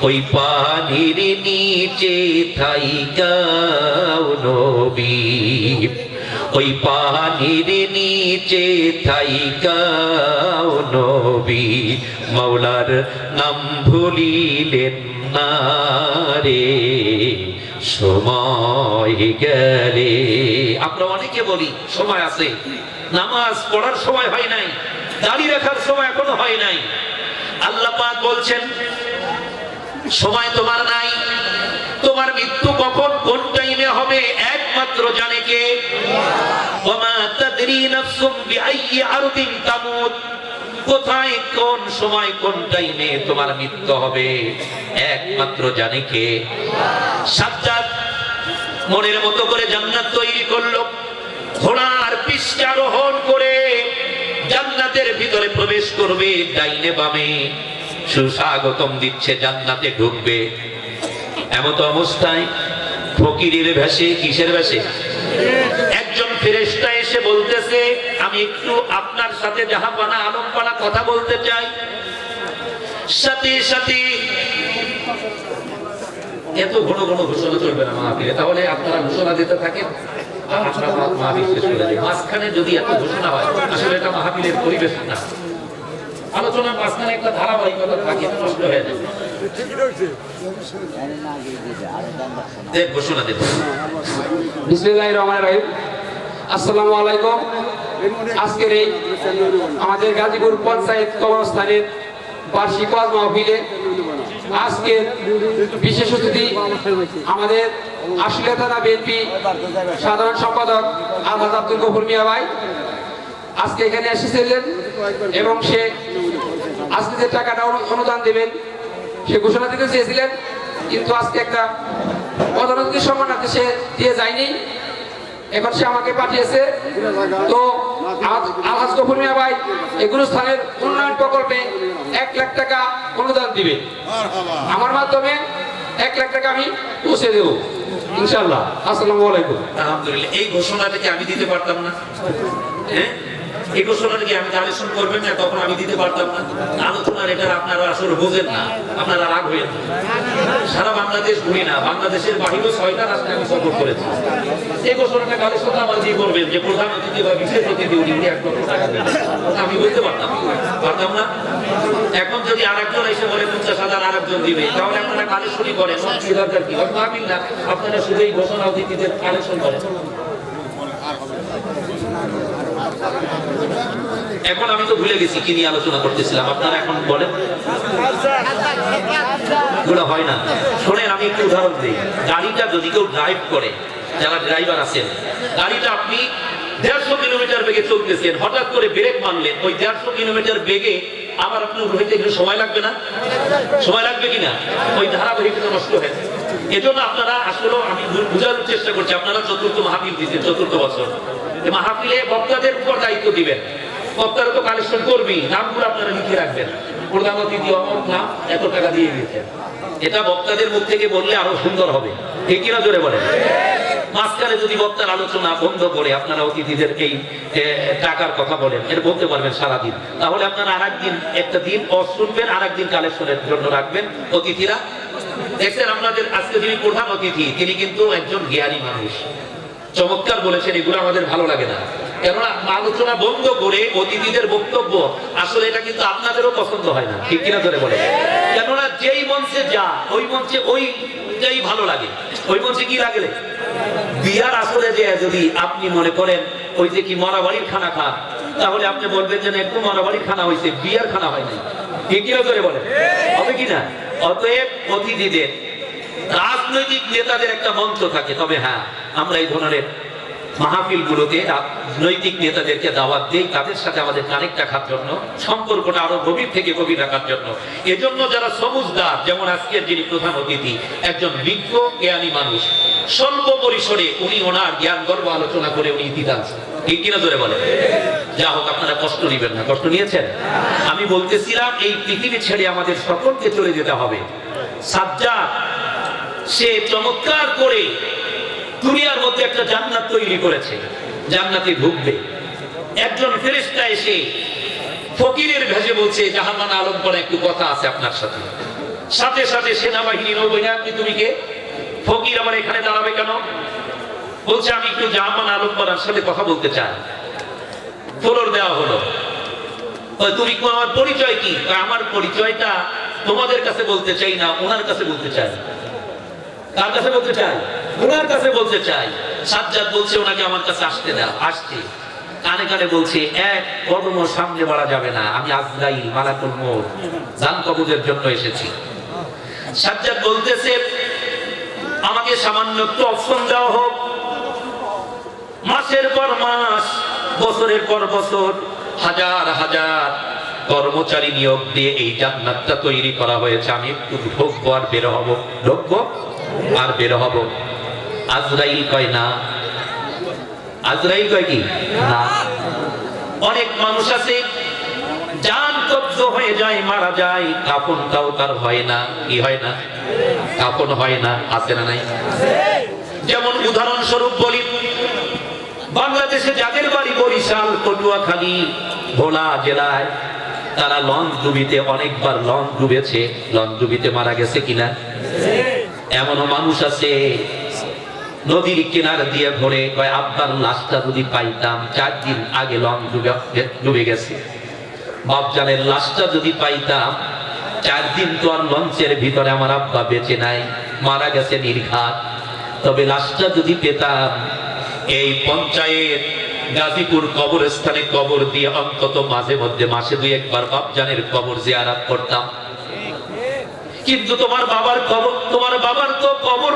ওই পানির নিচে থাইকাও নবী। ওই পানির নিচে থাইকাও নবী। মাওলার নাম ভুলিলেন না রে। সময় গেলে। আমরা অনেকে বলি, সময় আছে। নামাজ পড়ার সময় হয় নাই। দাড়ি রাখার সময় এখনও হয় নাই। আল্লাহ পাক বলছেন, সময় তোমার নাই। তোমার মৃত্যু কখন, কোন টাইমে হবে, একমাত্র জানে কে? কোথায়, কোন সময়, কোন টাইমে তোমার মৃত্যু হবে, একমাত্র জানে কে? সাজ্জাদ মনের মতো করে জান্নাত তৈরি করল। ঘোড়ার পৃষ্ঠারোহণ করে জান্নাতের ভিতরে প্রবেশ করবে, ডাইনে বামে সুস্বাগতম দিচ্ছে, জান্নাতে ঢুকবে। এমত অবস্থায় ফকিরের ভেসে কিসের ভেসে একজন ফেরেশতা এসে বলতেছে, আমি একটু আপনার সাথে জাহাপানা আলমপানা কথা বলতে চাই। সাথে সাথে এত ঘন ঘন ঘোষণা চলবে না মাহফিলে তাহলে আপনারা ঘোষণা দিতে থাকেন? আজকের এই আমাদের গাজীপুর পঞ্চায়েত কবরস্থানের বার্ষিক মাহফিলে আজকের বিশেষ অতিথি আমাদের আশুলিয়া থানা বিএনপি সাধারণ সম্পাদক আলহাজ আব্দুল গফুর মিয়া ভাই। আজকে এখানে এসেছিলেন এবং সে আজকে যে টাকাটা অনুদান দেবেন সে ঘোষণা দিতে চেয়েছিলেন কিন্তু আজকে একটা প্রধান অতিথি সম্মানার্থে সে দিয়ে যায়নি। এখন সে আমাকে পাঠিয়েছে। তো আলহাজ গফুর মিয়া ভাই এগুলো স্থানের উন্নয়ন প্রকল্পে এক লাখ টাকা অনুদান দিবে। আমার মাধ্যমে এক লাখ টাকা আমি পৌঁছে দেবো। ইনশাল্লাহ আসসালামু আলাইকুম। আলহামদুলিল্লাহ এই ঘোষণাটা কি আমি দিতে পারতাম না। হ্যাঁ? এই ঘোষণাটা কি আমি কালেকশন করবেন না, তখন আমি দিতে পারতাম না। আলোচনার এটা আপনারা আসলে বোঝেন না, আপনারা রাগ হয়ে সারা বাংলাদেশ ঘুরি না, বাংলাদেশের বাহিরেও ছয়টা রাষ্ট্রে আমি সফর করেছি। এই ঘোষণাটা কালেকশন আমার দিয়ে করবেন? যে প্রধান অতিথি বা বিশেষ অতিথি, উনি এক লক্ষ টাকা আমি বলতে পারতাম পারতাম না? এখন যদি আরেকজন এসে বলে পঞ্চাশ হাজার আরেকজন দিবে, তাহলে আপনারা কালেকশনই করেন দরকার কি? হয়তো না, আপনারা শুধু এই ঘোষণা অতিথিদের কালেকশন করেন। এখন আমি তো ভুলে গেছি কি নিয়ে আলোচনা করতেছিলাম। আপনারা এখন বলেন। এগুলো হয় না। শোনেন, আমি একটু উদাহরণ দিই। গাড়িটা যদি কেউ ড্রাইভ করে, যারা ড্রাইভার আছেন, গাড়িটা আপনি দেড়শো কিলোমিটার বেগে চলতেছেন, হঠাৎ করে ব্রেক মারলেন, ওই দেড়শো কিলোমিটার বেগে আবার আপনি হইতে একটু সময় লাগবে না? সময় লাগবে কিনা? ওই ধারাবাহিকতা নষ্ট হয়ে এজন্য আপনারা আসলে আমি বোঝানোর চেষ্টা করছি, আপনারা চতুর্থ মাহফিল দিচ্ছেন, চতুর্থ বছর। মাহফিলে বক্তাদের উপর দায়িত্ব দিবেন। বক্তারা তো কালেকশন করবি নামগুলো আপনারা লিখে রাখবেন। প্রধান অতিথি নাম এত টাকা দিয়ে দিয়েছেন। এটা বক্তাদের মুখ থেকে বললে আরও সুন্দর হবে। ঠিক কিনা জোরে মাঝখানে যদি বক্তার আলোচনা বন্ধ করে আপনারা অতিথিদের এই টাকার কথা বলেন বলতে পারবেন সারাদিন। তাহলে আপনারা আর একদিন একটা দিন অ শুনবেন আর একদিন কালেকশনের জন্য রাখবেন অতিথিরা। দেখছেন আপনাদের আজকে যিনি প্রধান অতিথি, তিনি কিন্তু একজন জ্ঞানী মানুষ। চমৎকার বলেছেন, এগুলো আমাদের ভালো লাগে না। কেননা আলোচনা বন্ধ করে অতিথিদের বক্তব্য, আসলে এটা কিন্তু আপনাদেরও পছন্দ হয় না, ঠিক কিনা ধরে বলে কেননা যেই মঞ্চে যা, ওই মঞ্চে ওইটাই ভালো লাগে, ওই মঞ্চে কি লাগে বিয়ার আসলে যে যদি আপনি মনে করেন, ওই যে কি মরাবাড়ির খানা খান, তাহলে আপনি বলবেন যে একটু মরাবাড়ির খানা হয়েছে, বিয়ার খানা হয় নাই, ঠিক কিনা ধরে বলে হবে কিনা অতএব অতিথিদের, রাজনৈতিক নেতাদের একটা মঞ্চ থাকে, তবে হ্যাঁ আমরা এই ধরনের মাহফিল গুলোতে নৈতিক নেতাদেরকে দাওয়াত দেই, তাদের সাথে আমাদের কানেক্ট রাখার জন্য, সম্পর্কটা আরও গভীর থেকে গভীর রাখার জন্য। এজন্য যারা সবুজদার, যেমন আজকের যিনি প্রধান অতিথি, একজন বিজ্ঞ, জ্ঞানী মানুষ, স্বল্প পরিসরে উনি ওনার জ্ঞান গর্ব আলোচনা করে উনি ইতিহাস ঠিক কিনা ধরে বলে যা হোক, আপনারা কষ্ট নিবেন না। কষ্ট নিয়েছেন? আমি বলতেছিলাম, এই পৃথিবী ছেড়ে আমাদের সকলকে চলে যেতে হবে। সাজ্জাদ, সে চমৎকার করে দুনিয়ার মধ্যে একটা জান্নাত তৈরি করেছে। জান্নাতে ঢুকবে। একজন ফেরেশতা এসে ফকিরের ভেসে বলছে জাহামান আলম করে একটু কথা আছে আপনার সাথে। সাথে সাথে সেনাবাহিনী নৌবাহিনী আপনি তুমি কে? ফকির আমার এখানে দাঁড়াবে কেন? বলছে, আমি একটু জাহামান আলম করার সাথে কথা বলতে চাই। ফ্লোর দেওয়া হলো। তুমি আমার পরিচয় কি? আমার পরিচয়টা তোমাদের কাছে বলতে চাই না, ওনার কাছে বলতে চাই। কার কাছে বলতে চাই? ওনার কাছে বলতে চাই। সাজ্জাদ বলছে, ওনাকে আমার কাছে আসতে দাও। আসছে। কানে কানে বলছে, এক কদম সামনে বাড়া যাবে না। আমি আজরাইল, মালাকুল মৌত জান কবজের জন্য এসেছি। সাজ্জাদ বলতেছে, আমাকে সামান্য একটু অপশন দেওয়া হোক। মাসের পর মাস, বছরের পর বছর, হাজার হাজার কর্মচারী নিয়োগ দিয়ে এই জান্নাতটা তৈরি করা হয়েছে। আমি একটু ঢুকবো আর বের হব ঢুকবো আর বের হব। আজরাইল কয় না? আজরাইল কয় কি? না। অনেক মানুষ আছে জান কব্জ হয়ে যায়, মারা যায় কাফনটাও তার হয় না? কি হয় না? কাফন হয় না। আছে না নাই? যেমন উদাহরণস্বরূপ বলি, বাংলাদেশে যাদের বাড়ি বরিশাল, পটুয়াখালী, ভোলা জেলায়, তারা লঞ্চ ডুবিতে অনেকবার লঞ্চ ডুবেছে। লঞ্চ ডুবিতে মারা গেছে কিনা? এমনও মানুষ আছে নদীর কিনার দিয়ে ভরে কয়, আব্বার লাশটা যদি পাইতাম, চার দিন আগে লঞ্চ ডুবে গেছে। বাপজানের লাশটা যদি পাইতাম, চার দিন তো আর লঞ্চের ভিতরে আমার আব্বা বেঁচে নাই, মারা গেছে নির্ঘাত। তবে লাশটা যদি পেতাম, এই পঞ্চায়েত গাজীপুর কবরস্থানে কবর দিয়ে অন্তত মাঝে মধ্যে, মাসে দুই একবার বাপজানের কবর যে জিয়ারাত করতাম। কিন্তু তোমার বাবার কবর, তোমার বাবার তো কবর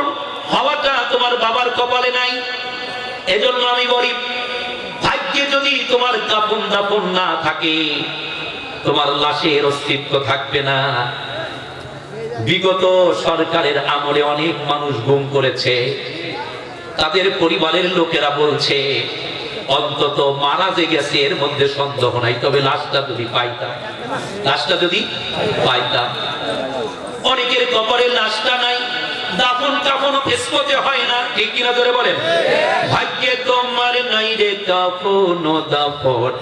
হওয়াটা তোমার বাবার কপালে নাই। এজন্য আমি বলি, ভাগ্যে যদি তোমার কাপন দাপন না থাকে, তোমার লাশের অস্তিত্ব থাকবে না। বিগত সরকারের আমলে অনেক মানুষ গুম করেছে। তাদের পরিবারের লোকেরা বলছে, অন্তত মারা যে গেছে, এর মধ্যে সন্দেহ নাই, তবে লাশটা যদি পাইতাম। লাশটা যদি পাইতাম। অনেকের কবরে লাশটা নাই দাফন কাফন ফেসপতে হয় না। ঠিক কিনা ধরে বলেন? ভাগ্যে তোমার নাই রে কাফন দাফন।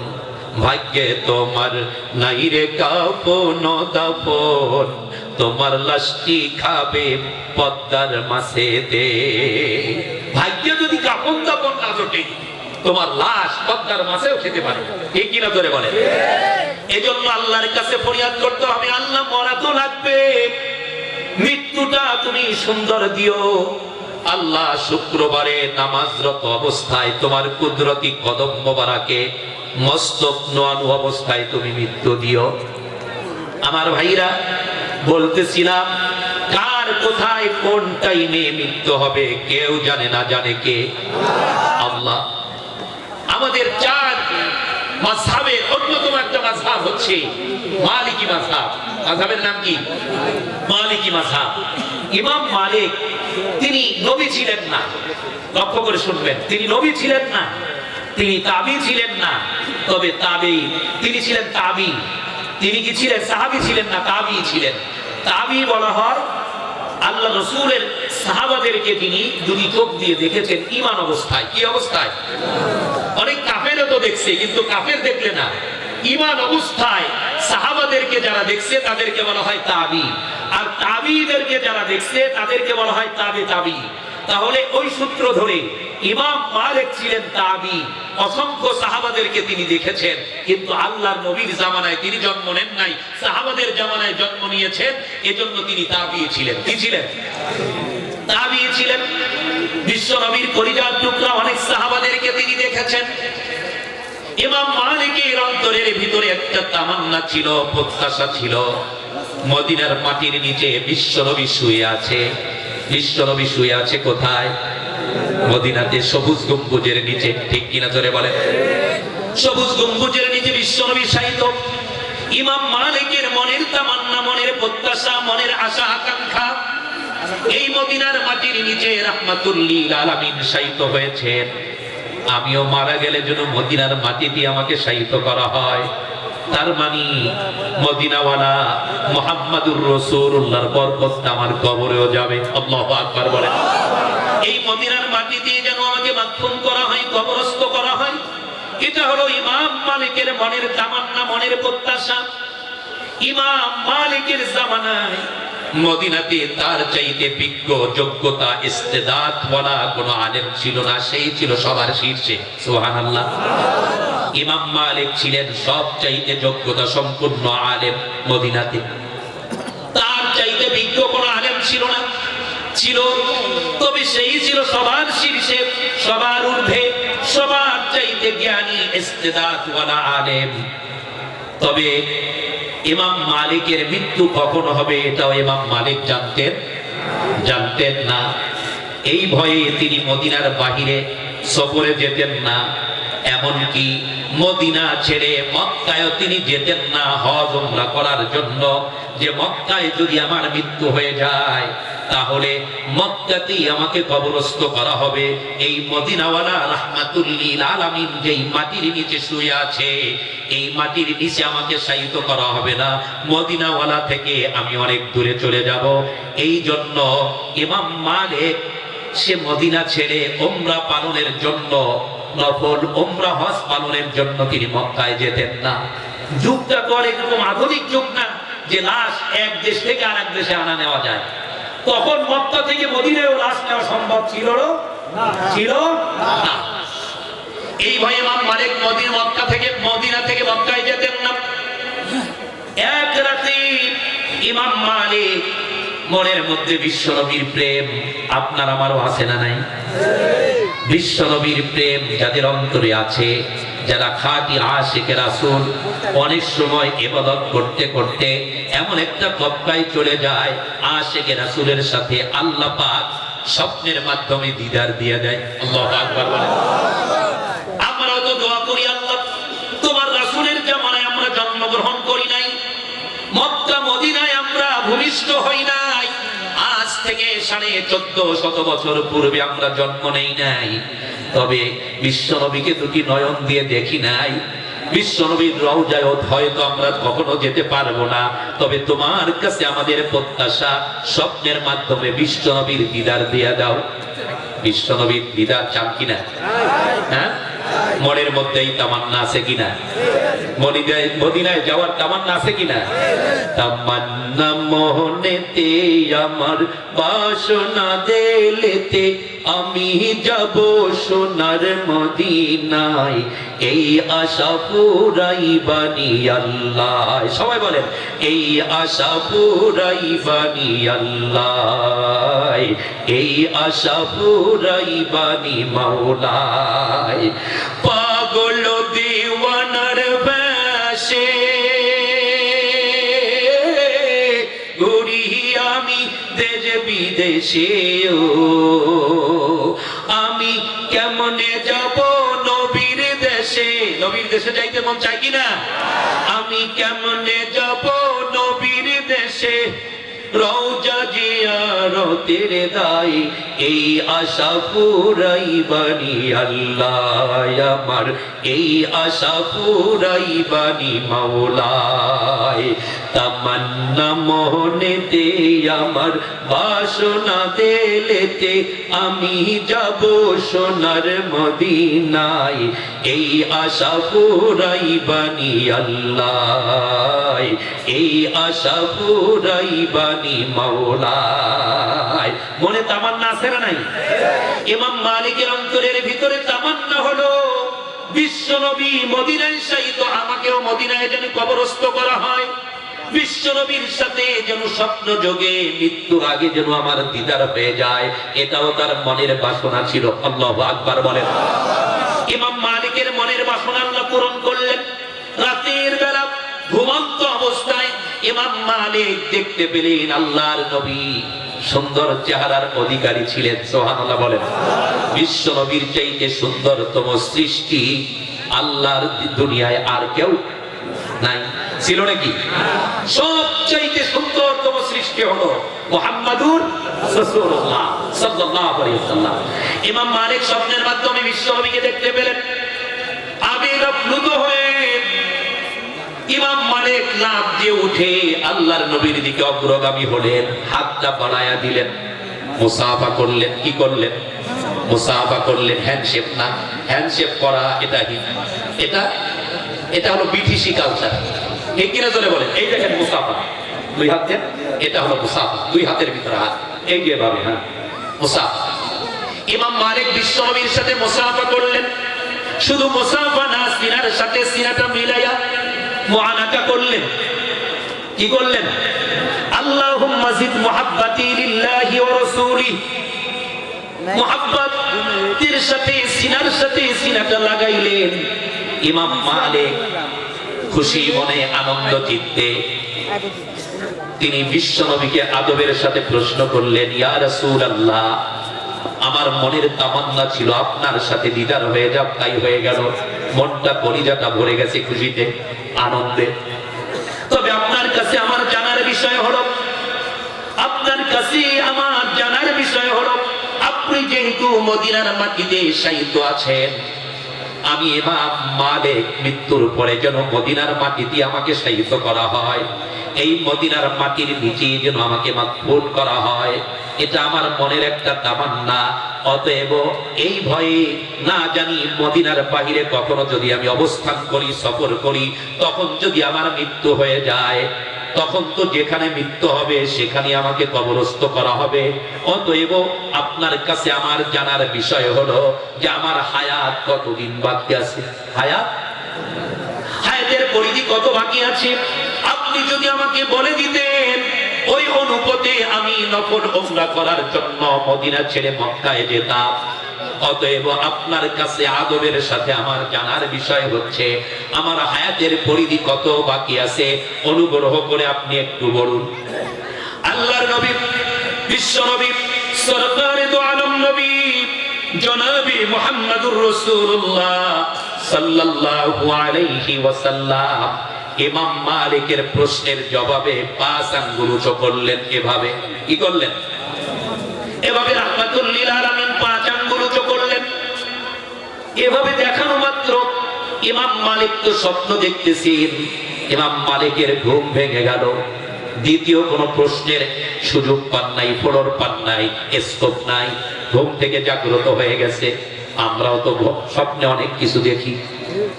ভাগ্যে তোমার নাই রে কাফন দাফন। তোমার লাশটি খাবে পদ্মার মাসে দে ভাগ্যে যদি কাফন দাফন না জোটে, তোমার লাশ পদ্মার মাছেও খেতে পারে। ঠিক কিনা ধরে বলে এজন্য আল্লাহর কাছে ফরিয়াদ করতে হবে, আল্লাহ মরা তো লাগবে। মৃত্যুটা তুমি সুন্দর দিও। আল্লাহ শুক্রবারে নামাজরত অবস্থায় তোমার কুদরতি কদম মোবারাকে মস্তক নোয়ানু অবস্থায় তুমি মৃত্যু দিও। আমার ভাইরা, বলতেছিলাম, কার কোথায় কোন টাইমে মৃত্যু হবে কেউ জানে না জানে কে? আল্লাহ। আমাদের চার মাঝহাবের অন্যতম একটা মাঝহাব হচ্ছে মালিকি মাঝহাব। মাঝহাবের নাম কি? মালিকি মাঝহাব ইমাম মালিক, তিনি নবী ছিলেন না। লক্ষ্য করে শুনবেন, তিনি নবী ছিলেন না, তিনি তাবি ছিলেন না, তবে তাবি, তিনি ছিলেন তাবি। তিনি কি ছিলেন? সাহাবি ছিলেন না, তাবি ছিলেন। তাবি বলা হয়, আল্লাহ রসুলের সাহাবাদেরকে তিনি দুই চোখ দিয়ে দেখেছেন ইমান অবস্থায়। কি অবস্থায়? অনেক কাফেরও তো দেখছে, কিন্তু কাফের দেখলে না। ইমান অবস্থায় সাহাবাদেরকে যারা দেখছে, তাদেরকে বলা হয় তাবি। আর তাবিদেরকে যারা দেখছে, তাদেরকে বলা হয় তাবে তাবি। তাহলে ওই সূত্র ধরে ইমাম মালিক ছিলেন তাবি। অসংখ্য সাহাবাদেরকে তিনি দেখেছেন, কিন্তু আল্লাহর নবীর জামানায় তিনি জন্ম নেন নাই। সাহাবাদের জামানায় জন্ম নিয়েছেন, এজন্য তিনি তাবি ছিলেন। কি ছিলেন? তাবি ছিলেন। বিশ্ব নবীর পরিবার টুকরা অনেক সাহাবাদেরকে তিনি দেখেছেন। ইমাম মালিকের অন্তরের ভিতরে একটা তামান্না ছিল, প্রত্যাশা ছিল। মদিনার মাটির নিচে বিশ্বনবী শুয়ে আছে। বিশ্বনবী শুয়ে আছে কোথায়? মদিনাতে সবুজ গম্বুজের নিচে। ঠিক কিনা ধরে বলে সবুজ গম্বুজের নিচে বিশ্বনবী সাহিত্য ইমাম মালিকের মনের তামান্না, মনের প্রত্যাশা, মনের আশা, আকাঙ্ক্ষা। এই মদিনার মাটির নিচে রাহমাতুল্লিল আলামিন শায়িত হয়েছেন। আমিও মারা গেলে যেন মদিনার মাটিতে আমাকে শায়িত করা হয়। তার মানে মদিনাওয়ালা মোহাম্মদুর রসুল্লাহর বরকতটা আমার কবরেও যাবে। আকবার বলেন। এই মদিনার মাটি দিয়ে যেন আমাকে মাধ্যম করা হয়, কবরস্থ করা হয়। এটা হলো ইমাম মালিকের মনের তামান্না, মনের প্রত্যাশা। ইমাম মালিকের জামানায় মদিনাতে তার চাইতে বিজ্ঞ, যোগ্যতা, ইস্তেদাত বলা কোনো আলেম ছিল না, সেই ছিল সবার শীর্ষে। সুবহানাল্লাহ। ইমাম মালিক ছিলেন সব চাইতে যোগ্যতা সম্পূর্ণ আলেম মদিনাতে। তার চাইতে বিজ্ঞ কোনো আলেম ছিল না। ছিল, তবে সেই ছিল সবার শীর্ষে, সবার ঊর্ধ্বে, সবার চাইতে জ্ঞানী, ইস্তেদাত ওয়ালা আলেম। তবে ইমাম মালিকের মৃত্যু কখন হবে এটাও ইমাম মালিক জানতেন জানতেন না। এই ভয়ে তিনি মদিনার বাহিরে সফরে যেতেন না, এমনকি মদিনা ছেড়ে মক্কায় তিনি যেতেন না হজ, উমরা করার জন্য। যে মক্কায় যদি আমার মৃত্যু হয়ে যায় তাহলে মক্কাতেই আমাকে কবরস্থ করা হবে। এই মদিনাওয়ালা রাহমাতুল্লিল আলামিন যেই মাটির নিচে শুয়ে আছে, এই মাটির নিচে আমাকে শায়িত করা হবে না। মদিনাওয়ালা থেকে আমি অনেক দূরে চলে যাব। এই জন্য ইমাম মালিক সে মদিনা ছেড়ে ওমরা পালনের জন্য, নফল ওমরা হজ পালনের জন্য তিনি মক্কায় যেতেন না। যুগটা তো এরকম আধুনিক যুগ না, যে লাশ এক দেশ থেকে আর এক দেশে আনা নেওয়া যায়। তখন মক্কা থেকে মদিনায়ও লাশ নেওয়া সম্ভব ছিল না? ছিল না। এই ভয়ে ইমাম মালিক মদিনা মক্কা থেকে মদিনা থেকে মক্কায় যেতেন না। এক রাতে ইমাম মালিক মনের মধ্যে বিশ্বনবীর প্রেম আপনার আমারও আছে না নাই? বিশ্বনবীর প্রেম যাদের অন্তরে আছে যারা খাঁটি আশেকে রাসূল অনেক সময় ইবাদত করতে করতে এমন একটা তবকায় চলে যায়, আশেকে রাসূলের সাথে আল্লাহ পাক স্বপ্নের মাধ্যমে দিদার দিয়ে দেয়। আল্লাহু আমরাও তো দোয়া করি আল্লাহ, তোমার রাসূলের জামানায় আমরা জন্মগ্রহণ করি নাই, মক্কা মদিনায় আমরা ভূমিষ্ঠ হই থেকে সাড়ে চোদ্দ শত বছর পূর্বে আমরা জন্ম নেই নাই। তবে বিশ্বনবীকে দুটি নয়ন দিয়ে দেখি নাই? বিশ্বনবীর রওজায় হয়তো আমরা কখনো যেতে পারব না। তবে তোমার কাছে আমাদের প্রত্যাশা, স্বপ্নের মাধ্যমে বিশ্বনবীর দিদার দিয়া দাও। বিশ্বনবীর দিদার চান কিনা? হ্যাঁ? মনের মধ্যেই তামান্না আছে কিনা? মদিনায় যাওয়ার তামান্না আছে কিনা? তামান্না মোহনেতে আমার বাসনা দেলেতে আমি যাব সোনার মদিনায়। এই আশা পুরাই বানি আল্লাহ। সবাই বলেন, এই আশা পুরাই বানি আল্লাহ। এই আশা পুরাই বানি মাওলায়। পাগল আমি আমি কেমনে যাব নবীর দেশে? নবীর দেশে যাইতে মন চাই কিনা? আমি কেমনে যাব নবীর দেশে? রওজা জিয়ারতের দায় এই আশা পুরাই বানি আল্লাহ আমার এই আশা পুরাই বানি মাওলায়। তামান্না আমার বাসনা দেলেতে আমি যাব সোনার এই আশা পুরাই বানি আল্লাহ, এই আশা পুরাই বানি মনে তামান্না আছে না নাই? ইমাম মালিকের অন্তরের ভিতরে তামান্না হলো, বিশ্ব নবী মদিনায় সাহিত আমাকেও মদিনায় যেন কবরস্থ করা হয়। বিশ্ব নবীর সাথে যেন স্বপ্ন যোগে মৃত্যুর আগে যেন আমার দিদার হয়ে যায়, এটাও তার মনের বাসনা ছিল। আল্লাহ আকবার বলেন। ইমাম মালিকের মনের বাসনা আল্লাহ পূরণ করলেন। রাতের বেলা ঘুমন্ত অবস্থায় ইমাম মালিক দেখতে পেলেন আল্লাহর নবী সুন্দর চেহারার অধিকারী ছিলেন সোহানাল্লাহ বলেন। বিশ্ব নবীর চাইতে সুন্দরতম সৃষ্টি আল্লাহর দুনিয়ায় আর কেউ নাই। ছিল নাকি? সবচাইতে সুন্দরতম সৃষ্টি হলো মোহাম্মদুর রাসূলুল্লাহ সাল্লাল্লাহু আলাইহি ওয়াসাল্লাম। ইমাম মালিক স্বপ্নের মাধ্যমে বিশ্ব নবীকে দেখতে পেলেন। হয়ে ইমাম মালিক লাভ দিয়ে উঠে আল্লাহর নবীর দিকে অগ্রগামী হলেন, হাতটা বাড়ায়া দিলেন। মুসাফা করলেন, কি করলেন? মুসাফা করলেন হ্যান্ডশেপ না হ্যান্ডশেপ করা, এটা এটা এটা হলো বিটিসি কালচার ঠিক কিনা জোরে এই দেখেন মুসাফা। দুই হাত দেন এটা হলো মুসাফা। দুই হাতের ভিতরে হাত। এই যে ভাবে হ্যাঁ। মুসাফা। ইমাম মালিক বিশ্বনবীর সাথে মুসাফা করলেন। শুধু মুসাফা না, সিনার সাথে সিনাটা মিলাইয়া মুআনাকা করলেন। কি করলেন? আল্লাহুম্মা জিদ মুহাব্বাতি লিল্লাহি ওয়া রাসূলিহি মুহাব্বতের সাথে, সিনার সাথে সিনাটা লাগাইলেন। ইমাম মালিক খুশি মনে আনন্দ চিত্তে তিনি বিশ্বনবীকে আদবের সাথে প্রশ্ন করলেন, ইয়া রাসূলুল্লাহ, আমার মনের তামান্না ছিল আপনার সাথে, দিদার হয়ে যাক, তাই হয়ে গেল। মনটা কলিজাটা ভরে গেছে খুশিতে, আনন্দে। তবে আপনার কাছে আমার জানার বিষয় হলো, আপনার কাছে আমার জানার বিষয় হলো, আপনি যেহেতু মদিনার মাটিতে সাহিত্য আছেন আমি এবার মালিক মৃত্যুর পরে যেন মদিনার মাটিতে আমাকে সাহিত্য করা হয়। এই মদিনার মাটির নিচে যেন আমাকে মাতফুন করা হয়। এটা আমার মনের একটা তামান্না। অতএব এই ভয়ে না জানি মদিনার বাহিরে কখনো যদি আমি অবস্থান করি, সফর করি, তখন যদি আমার মৃত্যু হয়ে যায় তখন তো যেখানে মৃত্যু হবে সেখানে আমাকে কবরস্থ করা হবে। অতএব আপনার কাছে আমার জানার বিষয় হলো যে আমার হায়াত কতদিন বাকি আছে? হায়াত? হায়াতের পরিধি কত বাকি আছে? আপনি যদি আমাকে বলে দিতেন, ওই অনুপতে আমি নফল ওমরা করার জন্য মদিনা ছেড়ে মক্কায় যেতাম। অতএব আপনার কাছে আদবের সাথে আমার জানার বিষয় হচ্ছে, আমার হায়াতের পরিধি কত বাকি আছে, অনুগ্রহ করে আপনি একটু বলুন। আল্লাহর নবী, বিশ্ব নবী তো আলম নবী, জনাবি মুহাম্মদুর রাসূলুল্লাহ সাল্লাল্লাহু আলাইহি ওয়াসাল্লাম, ইমাম মালিকের প্রশ্নের জবাবে পাঁচ আঙ্গুল উঁচু করলেন এভাবে। কি করলেন? এভাবে রাহমাতুল লিল আলামিন এভাবে দেখানো মাত্র। ইমাম মালিক তো স্বপ্ন দেখতেছেন ইমাম মালিকের ঘুম ভেঙে গেল। দ্বিতীয় কোন প্রশ্নের সুযোগ পান নাই ফলর পান নাই স্কোপ নাই। ঘুম থেকে জাগ্রত হয়ে গেছে। আমরাও তো স্বপ্নে অনেক কিছু দেখি।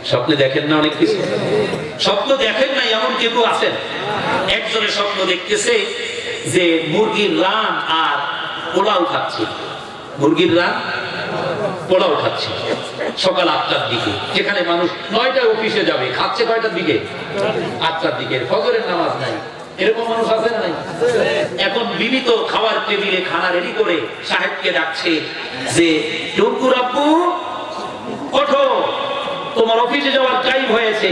স্বপ্নে দেখেন না অনেক কিছু? স্বপ্ন দেখেন না এমন কেউ আছেন? একজনের স্বপ্ন দেখতেছে যে মুরগির রান আর পোলাও খাচ্ছে। মুরগির রান পোলাও খাচ্ছে সকাল আটটার দিকে। যেখানে মানুষ নয়টায় অফিসে যাবে, খাচ্ছে কয়টার দিকে? আটটার দিকে। ফজরের নামাজ নাই। তোমার অফিসে যাওয়ার হয়েছে।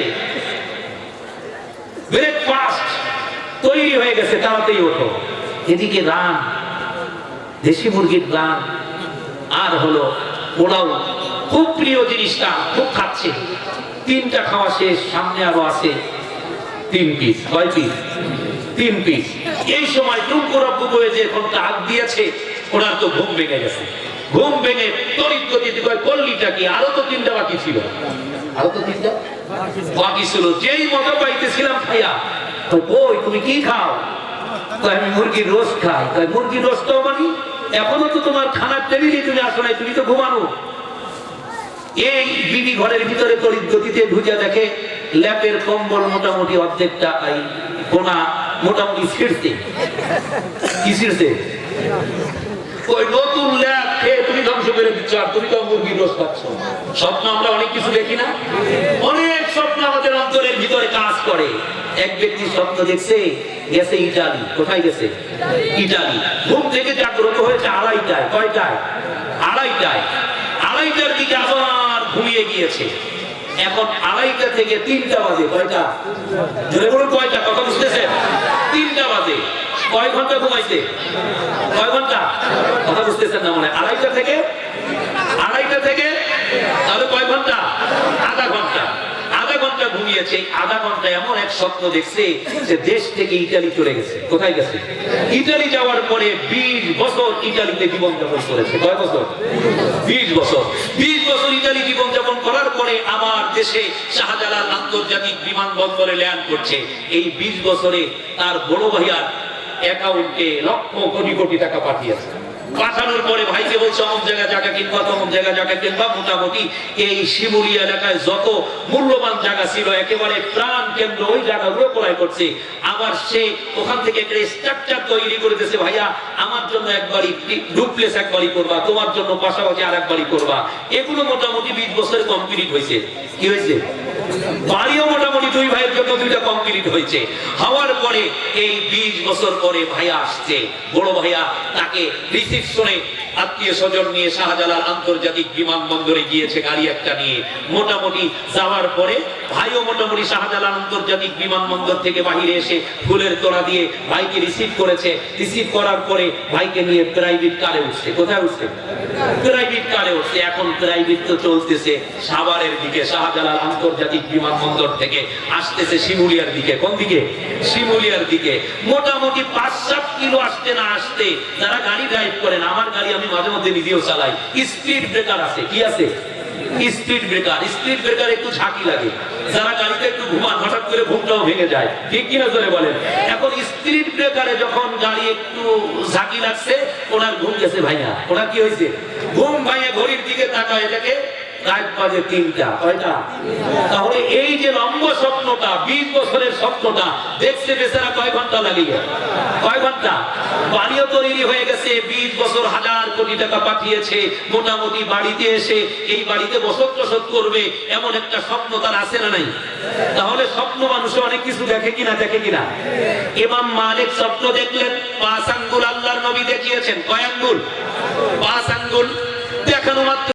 তৈরি হয়ে গেছে ওঠো। এদিকে রান, দেশি মুরগির রান আর হলো পোলাও খুব প্রিয় জিনিসটা খুব খাচ্ছে। তিনটা খাওয়া শেষ সামনে আরও আছে তিন পিস কয় পিস তিন পিস এই সময় টুকুর আব্বু বয়ে যে ঘণ্টা হাত দিয়েছে ওনার তো ঘুম ভেঙে গেছে। ঘুম ভেঙে তরিত গতিতে কয় কল্লিটা কি? আরও তো তিনটা বাকি ছিল। আরও তো তিনটা? বাকি ছিল। যেই মজা পাইতেছিলাম খাইয়া কই তুমি কি খাও? কয়, আমি মুরগির রোজ খাই। তাই মুরগির রোজ তো মানে এখনও তো তোমার খানার টেবিলে তুমি আসো নাই, তুমি তো ঘুমানো। এই বিবি ঘরের ভিতরে তড়িৎ গতিতে ঢুকে দেখে ল্যাপের কম্বল মোটামুটি অর্ধেকটা এই কোনা মোটামুটি ছিঁড়ছে। কি ছিঁড়ছে? ওই নতুন ল্যাপ খেয়ে তুমি ধ্বংস করে দিচ্ছ, আর তুমি তো মুরগির রোজ খাচ্ছ স্বপ্ন আমরা অনেক কিছু দেখি না অনেক স্বপ্ন আমাদের অন্তরের ভিতরে কাজ করে এক ব্যক্তি স্বপ্ন দেখছে, গেছে ইটালি। কোথায় গেছে? ইটালি। ঘুম থেকে জাগ্রত হয়েছে আড়াইটায়। কয়টায়? আড়াইটায়। আড়াইটার দিকে আবার ঘুমিয়ে গিয়েছে। এখন আড়াইটা থেকে তিনটা বাজে। কয়টা? জোরে বলুন, কয়টা? কথা বুঝতেছেন? তিনটা বাজে। কয় ঘণ্টা ঘুমাইছে? কয় ঘণ্টা? কথা বুঝতেছেন না মনে আড়াইটা থেকে? আড়াইটা থেকে? তাহলে কয় ঘণ্টা? আধা ঘণ্টা। ঘণ্টা ঘুমিয়েছে, আধা ঘণ্টা এমন এক স্বপ্ন দেখছে যে দেশ থেকে ইটালি চলে গেছে। কোথায় গেছে? ইটালি যাওয়ার পরে বিশ বছর ইটালিতে জীবনযাপন করেছে। কয় বছর? বিশ বছর। বিশ বছর ইটালি জীবনযাপন করার পরে আমার দেশে শাহজালাল আন্তর্জাতিক বিমানবন্দরে ল্যান্ড করছে। এই বিশ বছরে তার বড় ভাইয়ার অ্যাকাউন্টে লক্ষ কোটি কোটি টাকা পাঠিয়েছে। পাঠানোর পরে ভাইকে বলছে, অমুক জায়গা জায়গা কিনবা, তমুক জায়গা জায়গা কিনবা। মোটামুটি এই শিমুলি এলাকায় যত মূল্যবান জায়গা ছিল, একেবারে প্রাণ কেন্দ্র ওই জায়গাগুলো ক্রয় করছে। আবার সে ওখান থেকে একটা স্ট্রাকচার তৈরি করে দিয়েছে, ভাইয়া, আমার জন্য একবারই ডুপ্লেস একবারই করবা, তোমার জন্য পাশাপাশি আর একবারই করবা। এগুলো মোটামুটি বিশ বছর কমপ্লিট হয়েছে। কি হয়েছে? বাড়িও মোটামুটি দুই ভাইয়ের জন্য দুইটা কমপ্লিট হয়েছে। হওয়ার পরে এই বিশ বছর পরে ভাইয়া আসছে। বড় ভাইয়া তাকে রিসিপশনে আত্মীয় স্বজন নিয়ে শাহজালাল আন্তর্জাতিক বিমানবন্দরে গিয়েছে গাড়ি একটা নিয়ে। মোটামুটি যাওয়ার পরে ভাইও মোটামুটি শাহজালাল আন্তর্জাতিক বিমানবন্দর থেকে বাহিরে এসে ফুলের তোড়া দিয়ে ভাইকে রিসিভ করেছে। রিসিভ করার পরে ভাইকে নিয়ে প্রাইভেট কারে উঠছে। কোথায় উঠছে? প্রাইভেট কারে উঠছে। এখন প্রাইভেট তো চলতেছে সাভারের দিকে, শাহজালাল আন্তর্জাতিক বিমানবন্দর থেকে আসতেছে শিমুলিয়ার দিকে। কোন দিকে? শিমুলিয়ার দিকে। মোটামুটি পাঁচ সাত কিলো আসতে না আসতে যারা গাড়ি ড্রাইভ করেন আমার গাড়ি আমি মাঝে মধ্যে নিজেও চালাই। স্পিড ব্রেকার আছে, কি আছে? স্পিড ব্রেকার স্পিড ব্রেকার একটু ঝাঁকি লাগে। যারা গাড়িতে একটু ঘুমান, হঠাৎ করে ঘুমটাও ভেঙে যায়। ঠিক কিনা ধরে বলেন? এখন স্পিড ব্রেকারে যখন গাড়ি একটু ঝাঁকি লাগছে, ওনার ঘুম গেছে ভাইয়া। ওনার কি হয়েছে? ঘুম ভাইয়া ঘড়ির দিকে তাকায় এটাকে বাজে তিনটা, কয়টা? তাহলে এই যে স্বপ্নটা, বিশ বছরের স্বপ্নটা দেখছে বেচারা কয় ঘণ্টা লাগিয়ে? কয় ঘণ্টা? বাড়িও তৈরি হয়ে গেছে, বিশ বছর হাজার কোটি টাকা পাঠিয়েছে, মোটামুটি বাড়িতে এসে এই বাড়িতে বসত টসত করবে, এমন একটা স্বপ্ন তার আছে না নাই? তাহলে স্বপ্ন মানুষ অনেক কিছু দেখে কিনা দেখে কিনা? ইমাম মালিক স্বপ্ন দেখলেন, পাঁচ আঙ্গুল আল্লাহর নবী দেখিয়েছেন। কয় আঙ্গুল? পাঁচ আঙ্গুল। দেখানো মাত্র